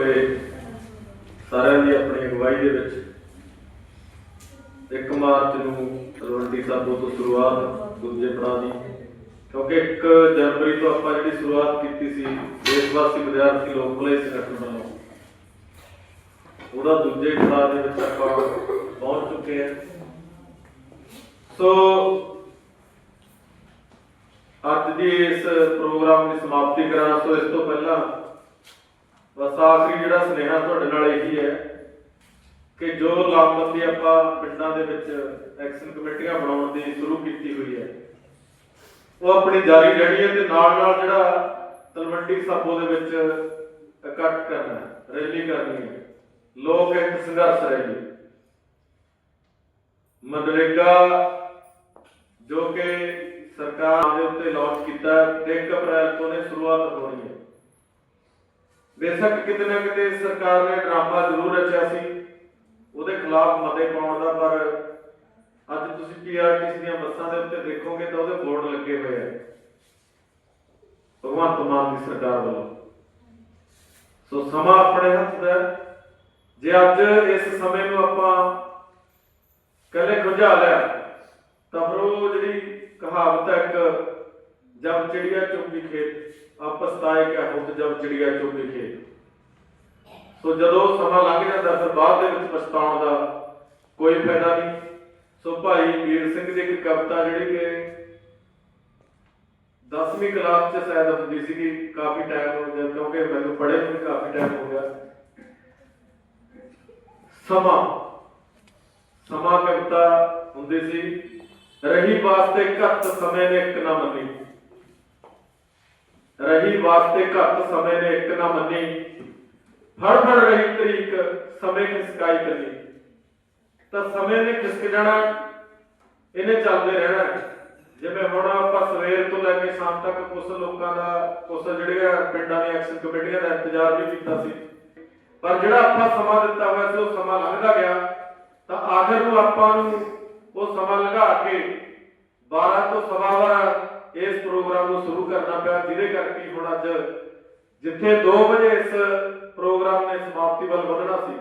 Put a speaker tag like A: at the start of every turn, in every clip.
A: ਹੋਏ ਸਾਰਿਆਂ ਦੀ ਆਪਣੀ ਅਗਵਾਈ ਦੇ ਵਿੱਚ 1 ਮਾਰਚ ਨੂੰ ਤਲਵੰਡੀ ਸਾਬੋ ਤੋਂ ਸ਼ੁਰੂਆਤ, ਦੂਜੇ ਪੜਾਅ ਦੀ। ਕਿਉਂਕਿ 1 ਜਨਵਰੀ ਤੋਂ ਆਪਾਂ ਜਿਹੜੀ ਸ਼ੁਰੂਆਤ ਕੀਤੀ ਸੀ ਦੇਸ਼ ਵਿਦਿਆਰਥੀ ਲੋਕ ਭਲਾਈ ਸੰਗਠਨ ਵੱਲੋਂ ਉਹਦਾ ਦੂਜੇ ਪੜਾਅ ਦੇ ਵਿੱਚ ਆਪਾਂ ਪਹੁੰਚ ਚੁੱਕੇ ਹਾਂ। ਸੋ ਅੱਜ ਦੀ ਇਸ ਪ੍ਰੋਗਰਾਮ ਦੀ ਸਮਾਪਤੀ ਕਰਾਂ। ਸੋ ਇਸ ਤੋਂ ਪਹਿਲਾਂ ਬਸ ਆਖਰੀ ਜਿਹੜਾ ਸੁਨੇਹਾ ਤੁਹਾਡੇ ਨਾਲ ਇਹੀ ਹੈ ਕਿ ਜੋ ਲਾਮਬੰਦੀ ਆਪਾਂ ਪਿੰਡਾਂ ਦੇ ਵਿੱਚ ਐਕਸ਼ਨ ਕਮੇਟੀਆਂ ਬਣਾਉਣ ਦੀ ਸ਼ੁਰੂ ਕੀਤੀ ਹੋਈ ਹੈ, ਉਹ ਆਪਣੀ ਜਾਰੀ ਰਹਿਣੀ ਹੈ ਤੇ ਨਾਲ ਨਾਲ ਜਿਹੜਾ ਤਲਵੰਡੀ ਸਾਬੋ ਦੇ ਵਿੱਚ ਇਕੱਠ ਕਰਨਾ ਰੈਲੀ ਕਰਨੀ ਹੈ, ਲੋਕ ਇੱਕ ਸੰਘਰਸ਼ ਰੈਲੀ। ਮਨਰੇਗਾ ਜੋ ਕਿ ਸਰਕਾਰ ਦੇ ਉੱਤੇ ਲਾਂਚ ਕੀਤਾ 1 ਅਪ੍ਰੈਲ ਤੋਂ ਨੇ ਸ਼ੁਰੂਆਤ ਹੋਣੀ ਹੈ। ਬੇਸ਼ੱਕ ਕਿਤੇ ਨਾ ਕਿਤੇ ਸਰਕਾਰ ਨੇ ਡਰਾਮਾ ਜ਼ਰੂਰ ਰਚਿਆ ਸੀ, ਉਹਦੇ ਖਿਲਾਫ ਮਤੇ ਪਾਉਣ ਦਾ, ਪਰ ਅੱਜ ਤੁਸੀਂ ਪੀਆਰਟੀਸੀ ਦੀਆਂ ਬੱਸਾਂ ਦੇ ਉੱਤੇ ਦੇਖੋਗੇ ਤਾਂ ਉਹਦੇ ਬੋਰਡ ਲੱਗੇ ਹੋਏ ਆ। ਭਗਵੰਤ ਮਾਨ ਦੀ ਸਰਕਾਰ ਵੱਲੋਂ। ਸੋ ਸਮਾਂ ਆਪਣੇ ਹੱਥ ਦਾ ਜੇ ਅੱਜ ਇਸ ਸਮੇਂ ਨੂੰ ਆਪਾਂ ਕੱਲੇ ਖੁੰਝਾ ਲਿਆ, ਤਾਂ ਫਿਰ ਉਹ ਜਿਹੜੀ ਕਹਾਵਤ ਹੈ ਇੱਕ ਜਬ ਚਿੜੀਆ ਚੁੱਪੀ ਖੇਤ ਆਪਸ ਤਾਏ ਕਿਆ ਹੁੱਤ ਜਬ ਚਿੜੀਆ ਚੁੱਪੀ ਖੇਤ ਸੋ ਜਦੋਂ ਸਮਾਂ ਲੰਘ ਜਾਂਦਾ ਫਿਰ ਬਾਅਦ ਦੇ ਵਿੱਚ ਪਛਤਾਉਣ ਦਾ ਕੋਈ ਫਾਇਦਾ ਨਹੀਂ। ਸੋ ਭਾਈ ਵੀਰ ਸਿੰਘ ਦੀ ਇੱਕ ਕਵਿਤਾ ਜਿਹੜੀ ਕਿ 10ਵੀਂ ਕਲਾਸ ਚ ਸ਼ਾਇਦ ਹੁੰਦੀ ਸੀਗੀ, ਕਾਫੀ ਟਾਈਮ ਹੋ ਗਿਆ, ਕਿਉਂਕਿ ਮੈਨੂੰ ਪੜ੍ਹੇ ਨੂੰ ਕਾਫੀ ਟਾਈਮ ਹੋ ਗਿਆ। ਸਮਾਂ। ਸਮਾਂ ਕਵਿਤਾ ਹੁੰਦੀ ਸੀ, ਰਹੀ ਵਾਸਤੇ ਘੱਟ ਸਮੇਂ ਨੇ ਇੱਕ ਨਾ ਮੰਨੀ। ਰਹੀ ਵਾਸਤੇ ਘੱਟ ਸਮੇਂ ਨੇ ਇੱਕ ਨਾ ਮੰਨੀ। ਫੜ ਫੜ ਰਹੀ ਤਰੀਕ ਸਮੇਂ ਖਿਸਕਾਈ ਕਰੀ। ਤਾਂ ਸਮੇਂ ਨੇ ਖਿਸਕ ਜਾਣਾ, ਇਹਨੇ ਚੱਲਦੇ ਰਹਿਣਾ। ਜਿਵੇਂ ਹੁਣ ਆਪਾਂ ਸਵੇਰ ਤੋਂ ਲੈ ਕੇ ਸ਼ਾਮ ਤੱਕ ਕੁਝ ਲੋਕਾਂ ਦਾ ਕੁਝ ਜਿਹੜੀਆਂ ਪਿੰਡਾਂ ਦੀਆਂ ਐਕਸ਼ਨ ਕਮੇਟੀਆਂ ਦਾ ਇੰਤਜ਼ਾਰ ਵੀ ਕੀਤਾ ਸੀ। ਪਰ ਜਿਹੜਾ ਆਪਾਂ ਸਮਾਂ ਦਿੱਤਾ ਹੋਇਆ ਸੀ, ਉਹ ਸਮਾਂ ਲੰਘਦਾ ਗਿਆ। ਤਾਂ ਆਖਰ ਨੂੰ ਆਪਾਂ ਨੂੰ ਉਹ ਸਮਾਂ ਲੰਘਾ ਕੇ 12 ਤੋਂ ਸਵਾ ਬਾਰਾਂ ਇਸ ਪ੍ਰੋਗਰਾਮ ਨੂੰ ਸ਼ੁਰੂ ਕਰਨਾ ਪਿਆ, ਜਿਹਦੇ ਕਰਕੇ ਹੁਣ ਅੱਜ ਜਿੱਥੇ 2 ਵਜੇ ਇਸ ਪ੍ਰੋਗਰਾਮ ਨੇ ਸਮਾਪਤੀ ਵੱਲ ਵਧਣਾ ਸੀ,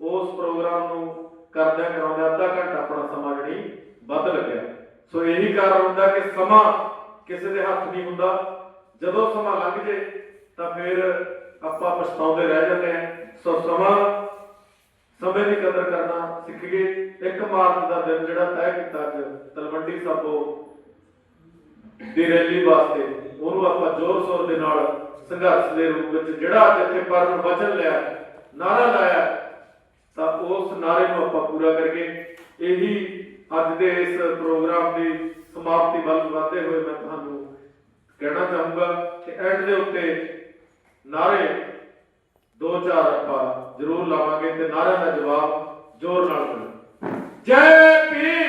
A: ਉਸ ਪ੍ਰੋਗਰਾਮ ਨੂੰ ਕਰਦਿਆਂ ਕਰਾਉਂਦਿਆਂ ਅੱਧਾ ਘੰਟਾ ਆਪਣਾ ਸਮਾਂ ਜਿਹੜੀ ਵੱਧ ਲੱਗਿਆ। ਸੋ ਇਹੀ ਕਾਰਨ ਹੁੰਦਾ ਕਿ ਸਮਾਂ ਕਿਸੇ ਦੇ ਹੱਥ ਨਹੀਂ ਹੁੰਦਾ। ਜਦੋਂ ਸਮਾਂ ਲੰਘ ਜੇ, ਤਾਂ ਫਿਰ ਆਪਾਂ ਪਛਤਾਉਂਦੇ ਰਹਿ ਜਾਂਦੇ ਹਾਂ। ਸੋ ਸਮਾਂ, ਸਮੇਂ ਦੀ ਕਦਰ ਕਰਨਾ ਸਿੱਖ ਗਏ। 1 ਮਾਰਚ ਦਾ ਦਿਨ ਜਿਹੜਾ ਤੈਅ ਕੀਤਾ ਅੱਜ ਤਲਵੰਡੀ ਸਾਬੋ ਦੀ ਰੈਲੀ ਵਾਸਤੇ ਉਹਨੂੰ ਆਪਾਂ ਜ਼ੋਰ ਸ਼ੋਰ ਦੇ ਨਾਲ ਸੰਘਰਸ਼ ਦੇ ਰੂਪ ਵਿੱਚ ਜਿਹੜਾ ਅੱਜ ਇੱਥੇ ਵਚਨ ਲਿਆ, ਨਾਰਾ ਲਾਇਆ, ਤਾਂ ਉਸ ਨਾਰੇ ਨੂੰ ਆਪਾਂ ਪੂਰਾ ਕਰਕੇ ਇਹੀ ਅੱਜ ਦੇ ਇਸ ਪ੍ਰੋਗਰਾਮ ਦੀ ਸਮਾਪਤੀ ਵੱਲ ਵਧਦੇ ਹੋਏ ਮੈਂ ਤੁਹਾਨੂੰ ਕਹਿਣਾ ਚਾਹੂੰਗਾ ਕਿ ਐਂਡ ਦੇ ਉੱਤੇ ਨਾਰੇ ਦੋ ਚਾਰ ਆਪਾਂ ਜ਼ਰੂਰ ਲਾਵਾਂਗੇ ਤੇ ਨਾਰਿਆਂ ਦਾ ਜਵਾਬ ਜ਼ੋਰ ਨਾਲ ਦੇਣਾ ਜੈ ਭੀਮ!